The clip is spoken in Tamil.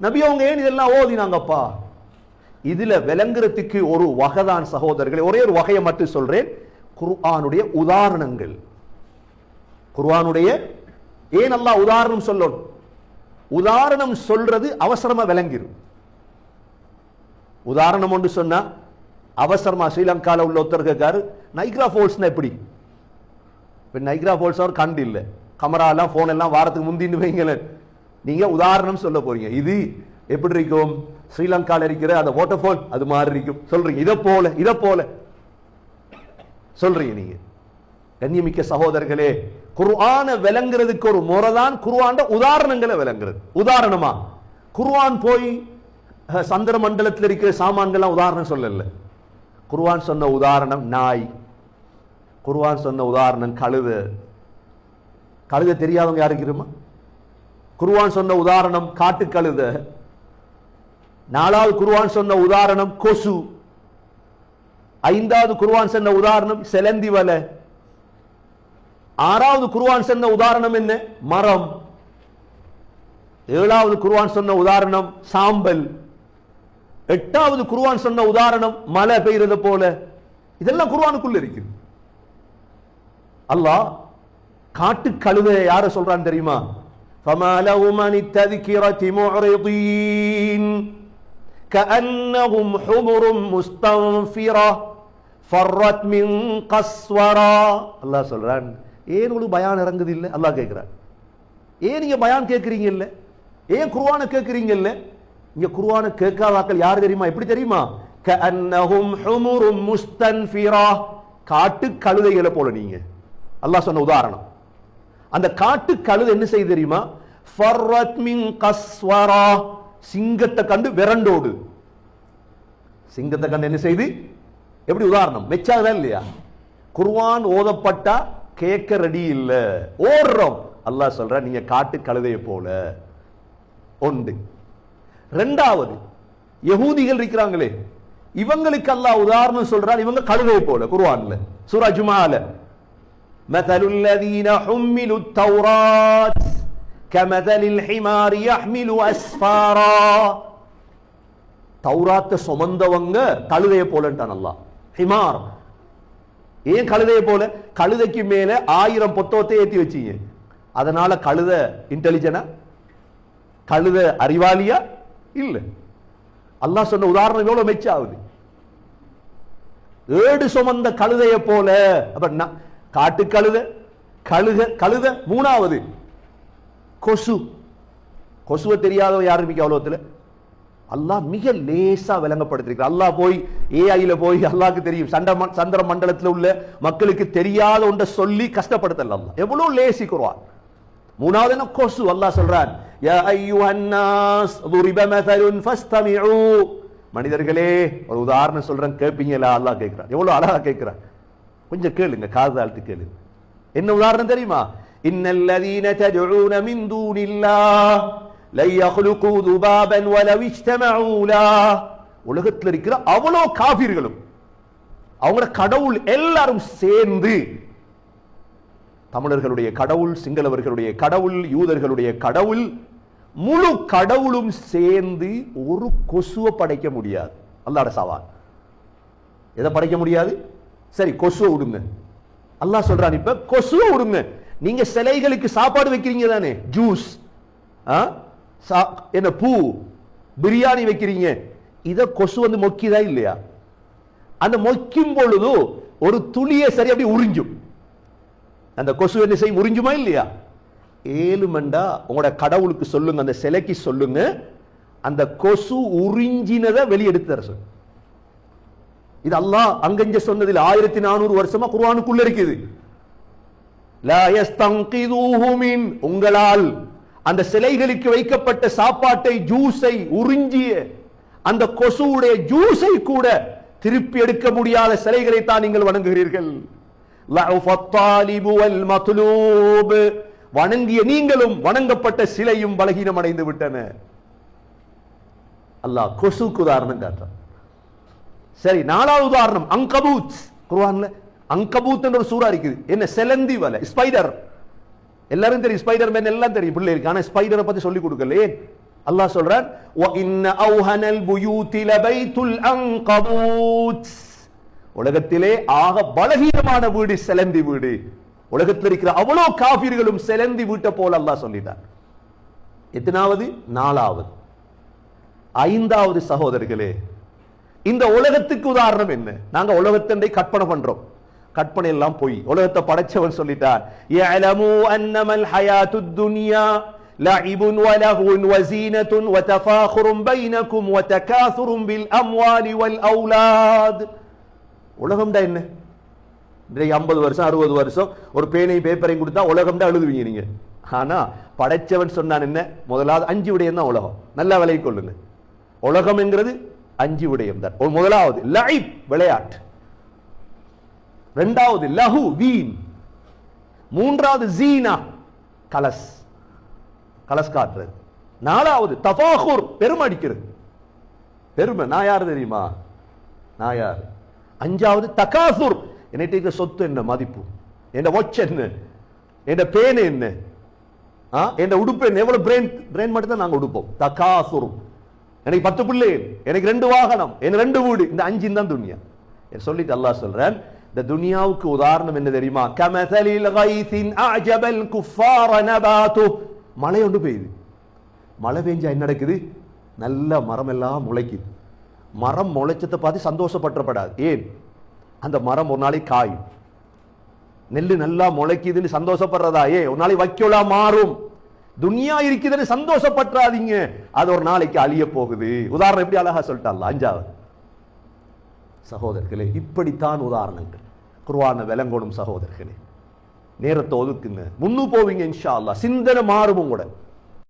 நபி அவங்க ஏன் இதெல்லாம் ஓதினாங்கப்பா? இதுல விளங்குறதுக்கு ஒரு வகைதான் சகோதரர்களே. ஒரே ஒரு வகையை மட்டும் சொல்றேன். குர்ஆனுடைய உதாரணங்கள். குர்ஆனுடைய ஏன் நல்லா உதாரணம் சொல்லணும்? உதாரணம் சொல்றது அவசரமா விளங்கிரும். உதாரணம் ஒன்று சொன்னா அவசரமா ஸ்ரீலங்கால உள்ள ஒருத்தர் கேட்காரு நைக்ரா ஃபோல்ஸ்னா எப்படி? இப்போ நைக்ரா ஃபோல்ஸ் அவர் கண்டு இல்லை. கமராலாம் ஃபோன் எல்லாம் வாரத்துக்கு முந்தின்னு வைங்களேன். நீங்க உதாரணம் சொல்ல போறீங்க. இது எப்படி இருக்கும்? ஸ்ரீலங்கால இருக்கிற அந்த வாட்டர்ஃபால் அது மாதிரி இருக்கும். சொல்றீங்க. இதை போல இதை போல. சொல்றீங்க நீங்க. கண்ணியமிக்க சகோதரர்களே குர்ஆனை விளங்குறதுக்கு ஒரு முறைதான் குர்ஆன் உதாரணங்களை விளங்குறது. உதாரணமா குர்ஆன் போய் சந்திர மண்டலத்தில் இருக்கிற சாமான்கள்லாம் உதாரணம் சொல்லல. குர்ஆன் சொன்ன உதாரணம் நாய். குர்ஆன் சொன்ன உதாரணம் கழுத. கழுத தெரியாதவங்க யாருக்கு இருமா குருவான் சொன்ன உதாரணம் காட்டுக்கழுத நாலாவது குருவான் சொன்ன உதாரணம் கொசு. ஐந்தாவது குருவான் சொன்ன உதாரணம் செலந்தி வலை. ஆறாவது குருவான் சொன்ன உதாரணம் என்ன? மரம். ஏழாவது குருவான் சொன்ன உதாரணம் சாம்பல். எட்டாவது குருவான் சொன்ன உதாரணம் மழை பெய்யறது போல. இதெல்லாம் குருவானுக்குள்ள இருக்குது. அல்லாஹ் காட்டு கழுதை யார சொல்றான்னு தெரியுமா? فما لهم عن التذكرة معرضين كأنهم حمر مستنفرة فرت من قسورة அல்லாஹ் சொல்றான் ஏன் உங்களுக்கு பயான் இறங்குது இல்ல அல்லாஹ் கேட்கிறான் ஏன் நீங்க பயான் கேட்கறீங்க இல்ல ஏன் குர்ஆனை கேட்கறீங்க இல்ல இங்க குர்ஆனை கேட்காதாக்கள் யார் தெரியுமா எப்படி தெரியுமா كأنهم حمر مستنفرة காட்டு கழுதைகளை போல நீங்க அல்லாஹ் சொன்ன உதாரணம் அந்த காட்டு கழுது என்ன செய்ய தெரியுமா? ஃபர்ரத் மின் கஸ்வரா. சிங்கத்தை கண்டு விரண்டோடு. சிங்கத்தை கண்டு என்ன செய்து எப்படி உதாரணம்? மெச்சாதா இல்லையா? குர்வான் ஓதப்பட்டா கேட்க ரெடி இல்ல. ஓடுறோம். அல்லாஹ் சொல்ற நீங்க காட்டு கழுதையை போல. ஒன்று. ரெண்டாவது யகூதிகள் இருக்கிறாங்களே. இவங்களுக்கு அல்லாஹ் உதாரணம் சொல்றான் இவங்க கழுதையை போல குர்வான்ல சூரா ஜுமால مثل الذين حملوا التوراة كمثل الحمار يحمل أسفارا தௌராத்த சுமந்தவங்க கழுதைய போலன்ட்டான் அல்லாஹ் ஹிமார் ஏன் கழுதைய போல கழுதைக்கு மேல ஆயிரம் பொத்தவத்தை ஏத்தி வச்சீங்க அதனால கழுத இன்டெலிஜென்டா கழுத அறிவாளியா இல்ல அல்லாஹ் சொன்ன உதாரணம் எவ்வளவு மெச்சாகுது ஏடு சுமந்த கழுதைய போல அப்ப ந- காட்டு கழுத கழுக கழுத. மூணாவது கொசு. கொசுவை தெரியாதவ யாரும் மிக்க அவ்வளோத்தில் அல்லாஹ் மிக லேசாக விளங்கப்படுத்திருக்கிறார் அல்லாஹ் போய் ஏஐயில் போய் அல்லாஹ்க்கு தெரியும். சண்ட சந்திர மண்டலத்தில் உள்ள மக்களுக்கு தெரியாத ஒன்றை சொல்லி கஷ்டப்படுத்தல அல்லா எவ்வளோ லேசிக்குருவான் மூணாவது என்ன? கொசு. அல்லாஹ் சொல்றான் மனிதர்களே ஒரு உதாரணம் சொல்றேன் கேட்பீங்களா அல்லாஹ் கேட்கிறார் எவ்வளோ அழகா கேட்கிறார் கொஞ்சம் கேளுங்க காது ஆழ்த்து கேளுங்க என்ன உதாரணம் தெரியுமா? இன்னல்லதீன ததுஊன மின் தூனில்லா லை யஹ்லுகு துபாபன் வலவ் இஜ்தமஉ உலகத்தில் இருக்கிற அவ்வளோ காபிர்களும் அவங்களோட கடவுள் எல்லாரும் சேர்ந்து தமிழர்களுடைய கடவுள் சிங்களவர்களுடைய கடவுள் யூதர்களுடைய கடவுள் முழு கடவுளும் சேர்ந்து ஒரு கொசுவை படைக்க முடியாது. அல்லாட சவால் எதை படைக்க முடியாது? சரி கொசுவை விடுங்க அல்லாஹ் சொல்றான் இப்ப கொசுவை விடுங்க நீங்க சிலைகளுக்கு சாப்பாடு வைக்கிறீங்க தானே? ஜூஸ். ஆ? சா- என்ன பூ. பிரியாணி வைக்கிறீங்க. இதை கொசு வந்து மொக்கிதா இல்லையா? அந்த மொக்கும் பொழுது ஒரு துளியை சரி அப்படி உறிஞ்சும். அந்த கொசு என்ன செய்யும்? உறிஞ்சுமா இல்லையா? ஏழு மண்டா உங்களோட கடவுளுக்கு சொல்லுங்க அந்த சிலைக்கு சொல்லுங்க. அந்த கொசு உறிஞ்சினதை வெளியெடுத்து தர சொல்லுங்க இது அல்லாஹ் அங்கஞ்ச சொன்னதில் ஆயிரத்தி நானூறு வருஷமா குர்வானுக்குள்ள இருக்குது. உங்களால் அந்த சிலைகளுக்கு வைக்கப்பட்ட சாப்பாட்டை ஜூஸை உறிஞ்சிய அந்த கொசுவுடைய ஜூஸை கூட திருப்பி எடுக்க முடியாத சிலைகளை தான் நீங்கள் வணங்குகிறீர்கள். வணங்கிய நீங்களும் வணங்கப்பட்ட சிலையும் பலகீனம் அடைந்து விட்டன. அல்லாஹ் கொசுக்கு உதாரணம் காட்டான் சரி நாலாவது உதாரணம் அங்கபூத் குர்ஆன்ல அங்கபூத் என்ற ஒரு சூறா இருக்குது என்ன செலந்தி வலை ஸ்பைடர் எல்லாரும் தெரியும் ஸ்பைடர் மேன் எல்லாம் தெரியும் பிள்ளைகளுக்கு ஆனா ஸ்பைடரை பத்தி சொல்லி கொடுக்கல ஏன் அல்லாஹ் சொல்றான் وَإِنَّ أَوْهَنَ الْبُيُوتِ لَبَيْتُ الْأَنْقَبُوتِ உலகத்திலே ஆக பலகீனமான வீடு செலந்தி வீடு உலகத்தில் இருக்கிற அவ்வளோ காபிர்களும் செலந்தி வீட்டை போல அல்லாஹ் சொல்லிட்டார் எத்தனாவது நாலாவது ஐந்தாவது சகோதரர்களே இந்த உலகத்துக்கு உதாரணம் என்ன நாங்க உலகத்தண்டை கற்பனை பண்றோம் கற்பனை எல்லாம் பொய் உலகத்தை படைச்சவன் சொல்லிட்டார் يَعْلَمُوا أَنَّمَا الْحَيَاةُ الدُّنْيَا لَعِبٌ وَلَهْوٌ وَزِينَةٌ وَتَفَاخُرٌ بَيْنَكُمْ وَتَكَاثُرٌ بِالْأَمْوَالِ وَالْأَوْلَادِ உலகம்டா என்ன இன்றைக்கு ஐம்பது வருஷம் அறுபது வருஷம் ஒரு பேனையும் பேப்பரையும் கொடுத்தா உலகம் தான் எழுதுவீங்க நீங்க ஆனா படைச்சவன் சொன்னான் என்ன முதலாவது அஞ்சு விடயம் தான் உலகம் நல்லா விலை கொள்ளுங்க உலகம் என்கிறது அஞ்சு விடயம் தான் ஒரு முதலாவது லைப் விளையாட்டு. ரெண்டாவது லஹு வீண். மூன்றாவது ஜீனா கலஸ். கலஸ் காட்டுறது. நாலாவது தபாகூர் பெருமை அடிக்கிறது. பெருமை நான் யார் தெரியுமா? நான் யார்? அஞ்சாவது தகாசுர். என்னிட்ட இருக்கிற சொத்து என்ன? மதிப்பு. என் வாட்ச் என்ன? என் பேன் என்ன? ஆ? என் உடுப்பு என்ன? எவ்வளவு பிரெயின் பிரெயின் மட்டும் தான் நாங்கள் உடுப்போம். தகாசுரும் எனக்கு பத்து பிள்ளை எனக்கு ரெண்டு வாகனம் எனக்கு ரெண்டு வீடு இந்த அஞ்சு தான் துனியா. என் சொல்லிட்டு அல்லாஹ் சொல்றேன் இந்த துனியாவுக்கு உதாரணம் என்ன தெரியுமா? கமதலில் கைசின் அஜபல் குஃபார நபாத்து. மழை ஒன்று பெய்யுது. மழை பெஞ்சா என்ன நடக்குது? நல்ல மரம் எல்லாம் முளைக்குது. மரம் முளைச்சத்தை பார்த்து சந்தோஷப்பட்டப்படாது ஏன்? அந்த மரம் ஒரு நாளைக்கு காயும். நெல் நல்லா முளைக்குதுன்னு சந்தோஷப்படுறதா? ஏ ஒரு நாளைக்கு வைக்கோலா மாறும். துனியா இருக்குதுன்னு சந்தோஷப்பட்டுறாதீங்க. அது ஒரு நாளைக்கு அழிய போகுது. உதாரணம் எப்படி அழகா சொல்லிட்டாள் அஞ்சாவது. சகோதரர்களே இப்படித்தான் உதாரணங்கள். குருவான விலங்கோடும் சகோதரர்களே. நேரத்தை ஒதுக்குங்க. முன்னு போவீங்க இன்ஷா அல்லாஹ். சிந்தனை மாறும் கூட